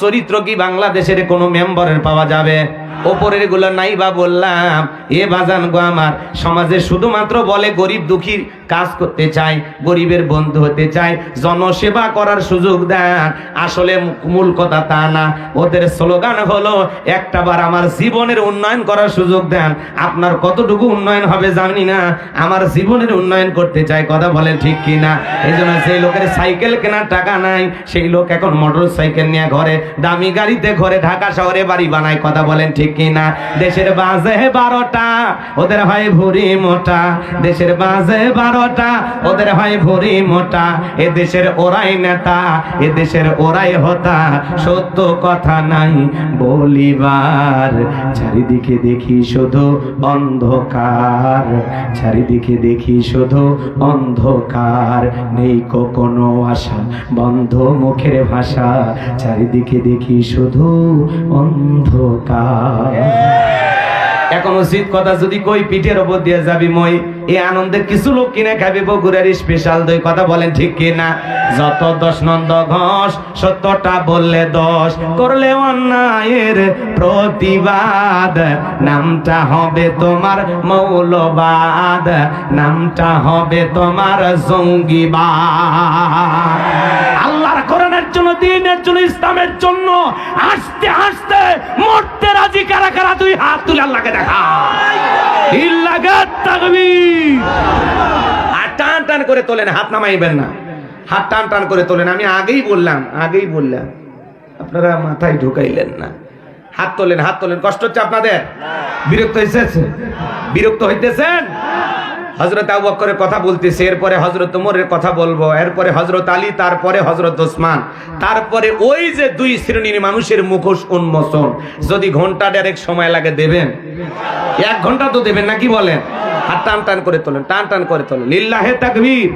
চরিত্র কি বাংলাদেশের কোনো মেম্বারের পাওয়া যাবে? ওপরেরগুলো নাই বা বললাম এ বাজান গো আমার। সমাজে শুধুমাত্র বলে গরিব দুঃখীর কাজ করতে চাই, গরিবের বন্ধু হতে চাই, জনসেবা করার সুযোগ দেন। আসলে মূল কথা তা না। ওদের স্লোগান হলো, একটা বার আমার জীবনের উন্নয়ন করার সুযোগ দেন। আপনার কতটুকু উন্নয়ন হবে জানি না। আমার জীবনের উন্নয়ন করতে চাই, কথা বলেন ঠিক কি না এই জন্য সেই লোকের সাইকেল কেনার টাকা নাই, সেই লোক এখন মোটর সাইকেল নিয়ে ঘরে, দামি গাড়িতে ঘরে, ঢাকা শহরে বাড়ি বানায়, কথা বলেন ঠিক কি না দেশের বাজে বারোটা, ওদের হয় ভুরি মোটা। দেশের বাজে বারোটা ওদের হয় ভরি মোটা। এ দেশের ওরাই নেতা, এ দেশের ওরাই হতা। সত্য কথা নাই বলিবার। চারিদিকে দেখি শুধু অন্ধকার। চারিদিকে দেখি শুধু অন্ধকার। নেই কোনো আশা, বন্ধ মুখের ভাষা। চারিদিকে দেখি শুধু অন্ধকার। এখন উচিত কথা যদি কই, পিঠের ওপর দিয়ে যাবি মই। এই আনন্দে কিছু লোক কিনে খাবি, বগুড়ার স্পেশাল দই। কথা বলেন ঠিক কিনা? যত দশ নন্দ ঘোষ, সত্যটা বললে দশ করলে অন্যায়ের প্রতিবাদ। নামটা হবে তোমার মৌলবাদ। নামটা হবে তোমার জঙ্গিবাদ। আল্লাহর কোরআনের জন্য, দিনের জন্য, ইসলামের জন্য, আসতে আসতে মরতে কারা তুই? হাত তুলে আল্লাহকে দেখা। আর টান টান করে তোলেন, হাত নামাইবেন না। হাত টান টান করে তোলেন, আমি আগেই বললাম আগেই বললাম, আপনারা মাথায় ঢুকাইলেন না। হাত তোলেন হাত তোলেন, কষ্ট হচ্ছে আপনাদের? বিরক্ত হইতেছে? বিরক্ত হইতেছেন? হজরত আবু বকরের কথা বলতেছে, এরপরে হজরত উমরের কথা বলব, এরপরে হজরত আলী, তারপরে হজরত ওসমান। তারপরে ওই যে দুই শ্রেণির মানুষের মুখোশ উন্মোচন। যদি ঘণ্টা ডেরেক সময় লাগে দেবেন। এক ঘণ্টা তো দেবেন নাকি বলেন? আর টান টান করে তোলেন, টান টান করে তোলেন। লিল্লাহে তাকবীর।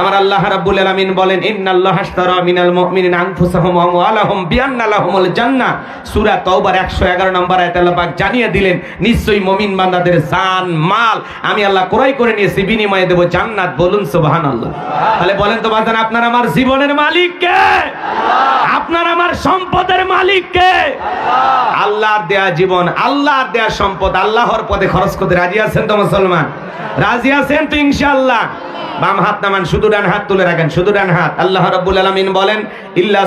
আমার আল্লাহ রাব্বুল আলামিন বলেন, ইন্নাল্লাহ আশতারা মিনাল মুমিনিনা আনফুসাহুম ওয়া আমওয়ালাহুম বিআন্না লাহুমুল জান্নাহ। সূরা তাওবার 111 নম্বর আয়াতে আল্লাহ পাক জানিয়ে দিলেন, নিশ্চয়ই মুমিন বান্দাদের জান, মাল আমি আল্লাহ ক্রয় করে নিয়েছি, বিনিময়ে দেব জান্নাত। বলুন, সুবহানাল্লাহ। তাহলে বলেন তো, বাজান, আপনার আমার জীবনের মালিক কে? আপনার আমার সম্পদের মালিক কে আল্লাহর দেয়া জীবন, আল্লাহর দেয়া সম্পদ, আল্লাহর পথে খরচ করতে রাজি আছেন তো মুসলমান? রাজি আছেন তো ইনশাআল্লাহ। বাম হাত নামান, শুধু ডান হাত তুলে রাখেন, শুধু ডান হাত। আল্লাহ রাব্বুল আলামিন বলেন, ইল্লা